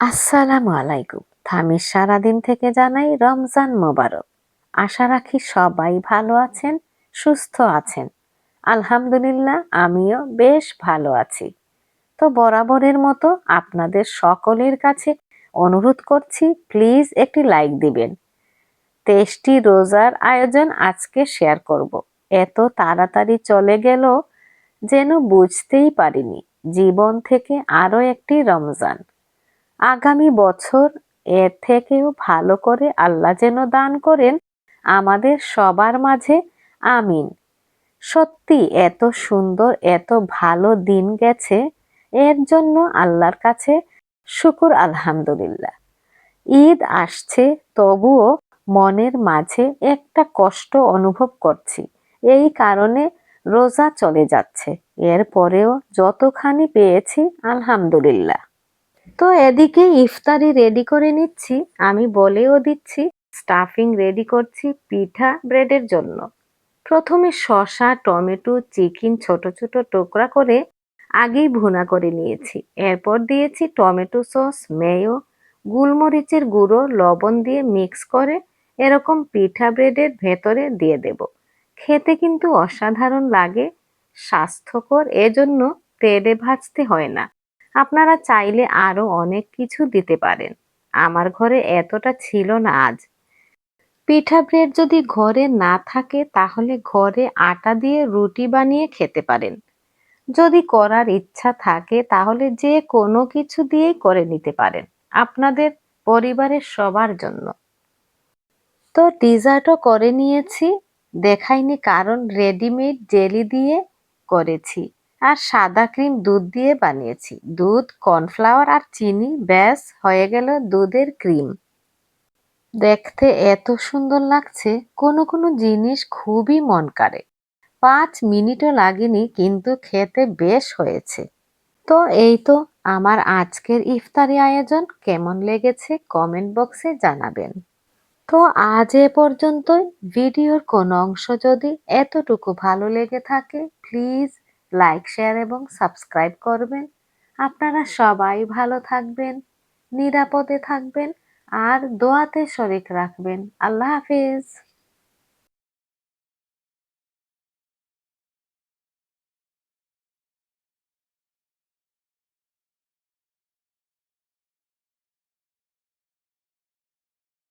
আসসালামু আলাইকুম। থামি সারাদিন থেকে জানাই রমজান মোবারক। আশা রাখি সবাই ভালো আছেন, সুস্থ আছেন। আলহামদুলিল্লাহ, আমিও বেশ ভালো আছি। তো বরাবরের মতো আপনাদের সকলের কাছে অনুরোধ করছি, প্লিজ একটি লাইক দিবেন। তেষ্টি রোজার আয়োজন আজকে শেয়ার করব। এত তাড়াতাড়ি চলে গেল যেন বুঝতেই পারিনি। জীবন থেকে আরও একটি রমজান। আগামী বছর এর থেকেও ভালো করে আল্লাহ যেন দান করেন আমাদের সবার মাঝে। আমিন। সত্যি এত সুন্দর, এত ভালো দিন গেছে, এর জন্য আল্লাহর কাছে শুকুর, আলহামদুলিল্লাহ। ঈদ আসছে, তবুও মনের মাঝে একটা কষ্ট অনুভব করছি। এই কারণে রোজা চলে যাচ্ছে। এরপরেও যতখানি পেয়েছি, আলহামদুলিল্লাহ। তো এদিকে ইফতারি রেডি করে নিচ্ছি, আমি বলেও দিচ্ছি স্টাফিং রেডি করছি পিঠা ব্রেডের জন্য। প্রথমে শসা, টমেটো চিকেন ছোট ছোট টুকরা করে আগেই ভুনা করে নিয়েছি। এরপর দিয়েছি টমেটো সস মেয়ো গুলমরিচের গুঁড়ো, লবণ দিয়ে মিক্স করে এরকম পিঠা ব্রেডের ভেতরে দিয়ে দেব। খেতে কিন্তু অসাধারণ লাগে, স্বাস্থ্যকর, এজন্য তেলে ভাজতে হয় না। আপনারা চাইলে আরও অনেক কিছু দিতে পারেন। আমার ঘরে এতটা ছিল না আজ। পিঠা ব্রেড যদি ঘরে না থাকে, তাহলে ঘরে আটা দিয়ে রুটি বানিয়ে খেতে পারেন। যদি করার ইচ্ছা থাকে, তাহলে যে কোনো কিছু দিয়েই করে নিতে পারেন, আপনাদের পরিবারের সবার জন্য। তো ডিজার্টও করে নিয়েছি, দেখাইনি কারণ রেডিমেড জেলি দিয়ে করেছি। আর সাদা ক্রিম দুধ দিয়ে বানিয়েছি। দুধ, কর্নফ্লাওয়ার আর চিনি, ব্যাস, হয়ে গেল দুধের ক্রিম। দেখতে এত সুন্দর লাগছে, কোনো কোনো জিনিস খুবই মন কাড়ে। পাঁচ মিনিটও লাগেনি, কিন্তু খেতে বেশ হয়েছে। তো এই তো আমার আজকের ইফতারি আয়োজন, কেমন লেগেছে কমেন্ট বক্সে জানাবেন। তো আজ এ পর্যন্তই, ভিডিওর কোনো অংশ যদি এতটুকু ভালো লেগে থাকে, প্লিজ লাইক শেয়ার এবং সাবস্ক্রাইব করবেন। আপনারা সবাই ভালো থাকবেন, নিরাপদে থাকবেন, আর দোয়াতে শরিক রাখবেন। আল্লাহ হাফিজ।